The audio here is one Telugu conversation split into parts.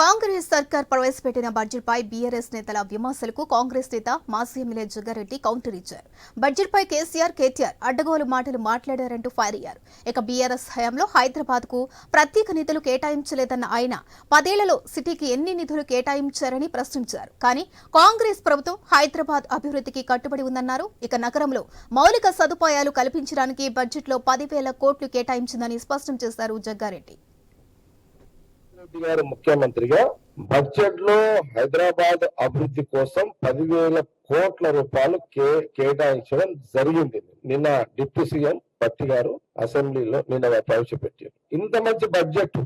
కాంగ్రెస్ సర్కార్ ప్రవేశపెట్టిన బడ్జెట్ పై బీఆర్ఎస్ నేతల విమర్శలకు కాంగ్రెస్ నేత మాజీ ఎమ్మెల్యే జగ్గారెడ్డి కౌంటర్ ఇచ్చారు. బడ్జెట్ పై కేసీఆర్ కేటీఆర్ అడ్డగోలు మాటలు మాట్లాడారంటూ ఫైర్ అయ్యారు. ఇక బీఆర్ఎస్ హయాంలో హైదరాబాద్కు ప్రత్యేక నిధులు కేటాయించలేదన్న ఆయన పదేళ్ళలో సిటీకి ఎన్ని నిధులు కేటాయించారని ప్రశ్నించారు. కానీ కాంగ్రెస్ ప్రభుత్వం హైదరాబాద్ అభివృద్ధికి కట్టుబడి ఉందన్నారు. ఇక నగరంలో మౌలిక సదుపాయాలు కల్పించడానికి బడ్జెట్లో పదివేల కోట్లు కేటాయించిందని స్పష్టం చేశారు జగ్గారెడ్డి. రెడ్డి గారు ముఖ్యమంత్రిగా బడ్జెట్లో హైదరాబాద్ అభివృద్ధి కోసం పదివేల కోట్ల రూపాయలు కే కేటాయించడం జరిగింది. నిన్న డిప్యూటీ సీఎం భట్టి గారు అసెంబ్లీలో నిన్న ప్రవేశపెట్టారు. ఇంత మంచి బడ్జెట్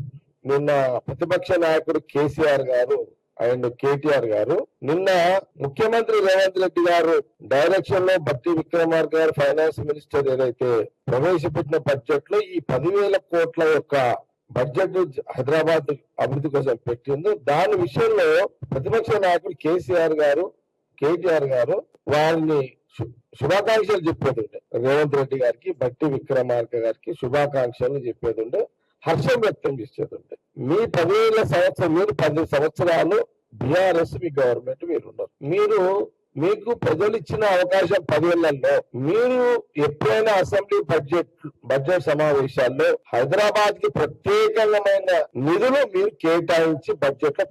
నిన్న ప్రతిపక్ష నాయకుడు కేసీఆర్ గారు అండ్ కేటీఆర్ గారు నిన్న ముఖ్యమంత్రి రేవంత్ రెడ్డి గారు డైరెక్షన్లో భట్టి విక్రమార్క గారు ఫైనాన్స్ మినిస్టర్ ఏదైతే ప్రవేశపెట్టిన బడ్జెట్లో ఈ పదివేల కోట్ల యొక్క బడ్జెట్ హైదరాబాద్ అభివృద్ధి కోసం పెట్టిందో దాని విషయంలో ప్రతిపక్ష నాయకుడు కేసీఆర్ గారు కేటీఆర్ గారు వారిని శుభాకాంక్షలు చెప్పేది రేవంత్ రెడ్డి గారికి బట్టి విక్రమార్క గారికి శుభాకాంక్షలు చెప్పేదిండే. హర్షం వ్యక్తం చేసేది ఉండే మీ పదివేల సంవత్సరం మీరు పది సంవత్సరాలు బీఆర్ఎస్ మీ గవర్నమెంట్ మీరు ఉన్నారు మీరు మీకు ప్రజలు ఇచ్చిన అవకాశం పదేళ్ళలో మీరు ఎప్పుడైనా అసెంబ్లీ బడ్జెట్ బడ్జెట్ సమావేశాల్లో హైదరాబాద్కి ప్రత్యేకమైన నిధులు మీరు కేటాయించి బడ్జెట్లో